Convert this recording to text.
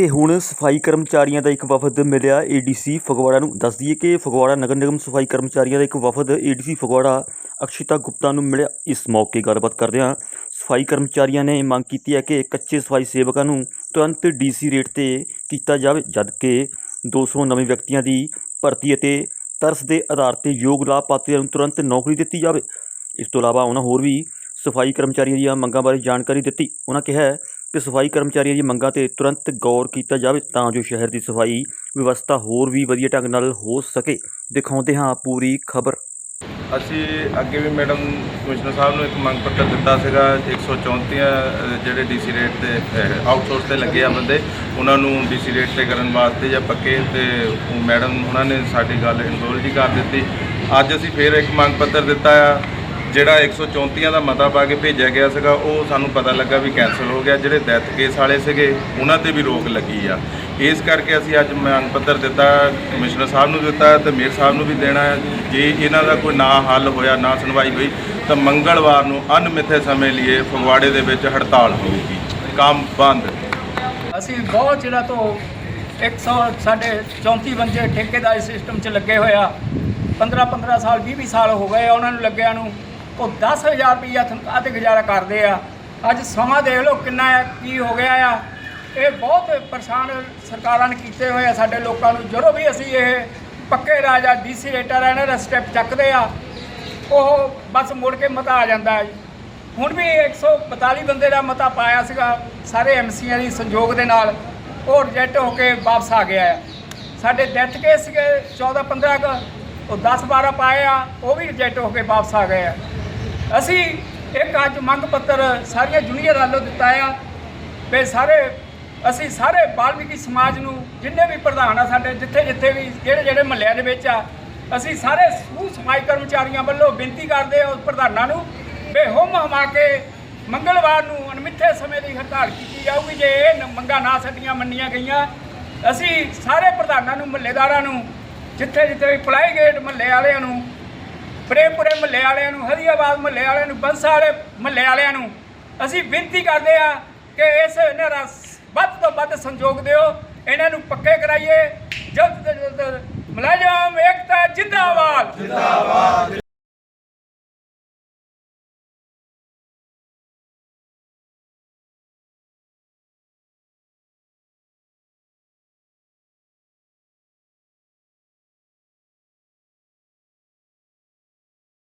ਤੇ ਹੁਣ ਸਫ਼ਾਈ ਕਰਮਚਾਰੀਆਂ ਦਾ ਇੱਕ ਵਫਦ ਮਿਲਿਆ। ਏਡੀਸੀ ਫਗਵਾੜਾ ਨੂੰ ਦੱਸ ਦਈਏ ਕਿ ਫਗਵਾੜਾ ਨਗਰ ਨਿਗਮ ਸਫ਼ਾਈ ਕਰਮਚਾਰੀਆਂ ਦਾ ਇੱਕ ਵਫਦ ਏਡੀਸੀ ਫਗਵਾੜਾ ਅਕਸ਼ਿਤਾ ਗੁਪਤਾ ਨੂੰ ਮਿਲਿਆ। ਇਸ ਮੌਕੇ ਗੱਲਬਾਤ ਕਰਦਿਆਂ ਸਫ਼ਾਈ ਕਰਮਚਾਰੀਆਂ ਨੇ ਮੰਗ ਕੀਤੀ ਹੈ ਕਿ ਕੱਚੇ ਸਫ਼ਾਈ ਸੇਵਕਾਂ ਨੂੰ ਤੁਰੰਤ ਡੀਸੀ ਰੇਟ ਤੇ ਕੀਤਾ ਜਾਵੇ, ਜਦਕਿ 200 ਨਵੇਂ ਵਿਅਕਤੀਆਂ ਦੀ ਭਰਤੀ ਅਤੇ ਤਰਸ ਦੇ ਆਧਾਰ ਤੇ ਯੋਗ ਲਾਭਪਾਤਰੀਆਂ ਨੂੰ ਤੁਰੰਤ ਨੌਕਰੀ ਦਿੱਤੀ ਜਾਵੇ। ਇਸ ਤੋਂ ਇਲਾਵਾ ਉਹਨਾਂ ਹੋਰ ਵੀ ਸਫ਼ਾਈ ਕਰਮਚਾਰੀਆਂ ਦੀਆਂ ਮੰਗਾਂ ਬਾਰੇ ਜਾਣਕਾਰੀ ਦਿੱਤੀ। ਉਹਨਾਂ ਕਿਹਾ ਕਿ ਸਫ਼ਾਈ ਕਰਮਚਾਰੀਆਂ ਦੀ ਮੰਗਾਂ ਤੇ ਤੁਰੰਤ ਗੌਰ ਕੀਤਾ ਜਾਵੇ ਤਾਂ ਜੋ ਸ਼ਹਿਰ ਦੀ ਸਫ਼ਾਈ ਵਿਵਸਥਾ ਹੋਰ ਵੀ ਵਧੀਆ ਢੰਗ ਨਾਲ ਹੋ ਸਕੇ। ਦਿਖਾਉਂਦੇ ਹਾਂ ਪੂਰੀ ਖਬਰ। ਅਸੀਂ ਅੱਗੇ ਵੀ ਮੈਡਮ ਕਮਿਸ਼ਨਰ ਸਾਹਿਬ ਨੂੰ ਇੱਕ ਮੰਗ ਪੱਤਰ ਦਿੱਤਾ ਸੀਗਾ 134 ਅ, ਜਿਹੜੇ ਡੀਸੀ ਰੇਟ ਤੇ ਆਊਟਸੋਰਸ ਤੇ ਲੱਗੇ ਆ ਬੰਦੇ ਉਹਨਾਂ ਨੂੰ ਡੀਸੀ ਰੇਟ ਤੇ ਕਰਨ ਵਾਸਤੇ ਜਾਂ ਪੱਕੇ ਤੇ ਮੈਡਮ ਉਹਨਾਂ ਨੇ ਸਾਡੀ ਗੱਲ ਇਨਰੋਲ ਹੀ ਕਰ ਦਿੱਤੀ। ਅੱਜ ਅਸੀਂ ਫੇਰ ਇੱਕ ਮੰਗ ਪੱਤਰ ਦਿੱਤਾ ਆ ਜਿਹੜਾ 134 ਦਾ ਮਤਾ ਪਾ ਕੇ ਭੇਜਿਆ ਗਿਆ ਸੀਗਾ, ਉਹ ਸਾਨੂੰ ਪਤਾ ਲੱਗਾ ਵੀ ਕੈਨਸਲ ਹੋ ਗਿਆ, ਜਿਹੜੇ ਡੈਥ ਕੇਸ ਵਾਲੇ ਸੀਗੇ, ਉਹਨਾਂ ਤੇ ਵੀ ਰੋਕ ਲੱਗੀ ਆ। ਇਸ ਕਰਕੇ ਅਸੀਂ ਅੱਜ ਮੰਗ ਪੱਤਰ ਦਿੱਤਾ, ਕਮਿਸ਼ਨਰ ਸਾਹਿਬ ਨੂੰ ਦਿੱਤਾ ਤੇ ਮੇਅਰ ਸਾਹਿਬ ਨੂੰ ਵੀ ਦੇਣਾ ਹੈ। ਜੇ ਇਹਨਾਂ ਦਾ ਕੋਈ ਨਾ ਹੱਲ ਹੋਇਆ, ਨਾ ਸੁਣਵਾਈ ਹੋਈ, ਤਾਂ ਮੰਗਲਵਾਰ ਨੂੰ ਅਨਮਿੱਥੇ ਸਮੇਂ ਲਈ ਫਗਵਾੜੇ ਦੇ ਵਿੱਚ ਹੜਤਾਲ ਹੋਊਗੀ ਕੰਮ ਬੰਦ। ਅਸੀਂ ਬਹੁਤ ਚਿਰਾਂ ਤੋਂ 100 ਸਾਡੇ 34 ਬੰਦੇ ਠੇਕੇਦਾਰੀ ਸਿਸਟਮ 'ਚ ਲੱਗੇ ਹੋਇਆ 15 15 ਸਾਲ 20 20 ਸਾਲ ਹੋ ਗਏ ਆ ਉਹਨਾਂ ਨੂੰ ਲੱਗਿਆ ਨੂੰ। ਉਹ 10000 ਰੁਪਈਆ ਤਨਖਾਹ ਤੇ ਗੁਜ਼ਾਰਾ ਕਰਦੇ ਆ। ਅੱਜ ਸਮਾਂ ਦੇਖ ਲਓ ਕਿੰਨਾ ਹੈ, ਕੀ ਹੋ ਗਿਆ ਆ। ਇਹ ਬਹੁਤ ਪਰੇਸ਼ਾਨ ਸਰਕਾਰਾਂ ਨੇ ਕੀਤੇ ਹੋਏ ਆ ਸਾਡੇ ਲੋਕਾਂ ਨੂੰ। ਜਦੋਂ ਵੀ ਅਸੀਂ ਇਹ ਪੱਕੇ ਰਾਜਾ ਡੀਸੀ ਰੇਟਰ ਇਹਨਾਂ ਦਾ ਸਟੈਪ ਚੱਕਦੇ ਆ, ਉਹ ਬਸ ਮੁੜ ਕੇ ਮਤਾ ਆ ਜਾਂਦਾ ਹੈ ਜੀ। ਹੁਣ ਵੀ 142 ਬੰਦੇ ਦਾ ਮਤਾ ਪਾਇਆ ਸੀਗਾ, ਸਾਰੇ ਐਮਸੀਆਂ ਦੀ ਸੰਯੋਗ ਦੇ ਨਾਲ, ਉਹ ਰਿਜੈਕਟ ਹੋ ਕੇ ਵਾਪਸ ਆ ਗਿਆ ਹੈ। ਸਾਡੇ ਡੈਥ ਕੇਸ ਸੀਗੇ 14 15 ਕ, ਉਹ 10 12 ਪਾਏ ਆ, ਉਹ ਵੀ ਰਿਜੈਕਟ ਹੋ ਕੇ ਵਾਪਸ ਆ ਗਏ ਆ। ਅਸੀਂ ਇੱਕ ਅੱਜ ਮੰਗ ਪੱਤਰ ਸਾਰੀਆਂ ਜੂਨੀਅਰ ਵੱਲੋਂ ਦਿੱਤਾ ਆ ਵੀ ਸਾਰੇ, ਅਸੀਂ ਸਾਰੇ ਬਾਲਮੀਕੀ ਸਮਾਜ ਨੂੰ ਜਿੰਨੇ ਵੀ ਪ੍ਰਧਾਨ ਆ ਸਾਡੇ, ਜਿੱਥੇ ਜਿੱਥੇ ਵੀ ਜਿਹੜੇ ਜਿਹੜੇ ਮਹੱਲਿਆਂ ਦੇ ਵਿੱਚ ਆ, ਅਸੀਂ ਸਾਰੇ ਸਮੂਹ ਸਮਾਜ ਕਰਮਚਾਰੀਆਂ ਵੱਲੋਂ ਬੇਨਤੀ ਕਰਦੇ ਆ ਉਸ ਪ੍ਰਧਾਨਾਂ ਨੂੰ ਵੀ ਹੁਮ ਹਮਾ ਕੇ ਮੰਗਲਵਾਰ ਨੂੰ ਅਣਮਿੱਥੇ ਸਮੇਂ ਲਈ ਹੜਤਾਲ ਕੀਤੀ ਜਾਊਗੀ, ਜੇ ਇਹ ਮੰਗਾਂ ਨਾ ਸਾਡੀਆਂ ਮੰਨੀਆਂ ਗਈਆਂ। ਅਸੀਂ ਸਾਰੇ ਪ੍ਰਧਾਨਾਂ ਨੂੰ, ਮਹੱਲੇਦਾਰਾਂ ਨੂੰ, ਜਿੱਥੇ ਜਿੱਥੇ ਵੀ ਪਲਾਈ ਗੇਟ ਮਹੱਲੇ ਵਾਲਿਆਂ ਨੂੰ ਪ੍ਰੇਮਪੁਰੇ ਮਹੱਲੇ ਵਾਲਿਆਂ ਨੂੰ, ਹਰੀਆਬਾਦ ਮਹੱਲੇ ਵਾਲਿਆਂ ਨੂੰ ਬੰਸਾ ਵਾਲੇ ਮਹੱਲੇ ਵਾਲਿਆਂ ਨੂੰ ਅਸੀਂ ਬੇਨਤੀ ਕਰਦੇ ਆ ਕਿ ਇਸ ਇਹਨਾਂ ਦਾ ਵੱਧ ਤੋਂ ਵੱਧ ਸੰਯੋਗ ਦਿਓ। ਇਹਨਾਂ ਨੂੰ ਪੱਕੇ ਕਰਾਈਏ। ਜਲਦ ਤੋਂ ਜਲਦ ਮੁਲਾਜ਼ਮ ਏਕਤਾ ਜਿੰਦਾਬਾਦ। ਜਿੰਦਾਬਾਦ।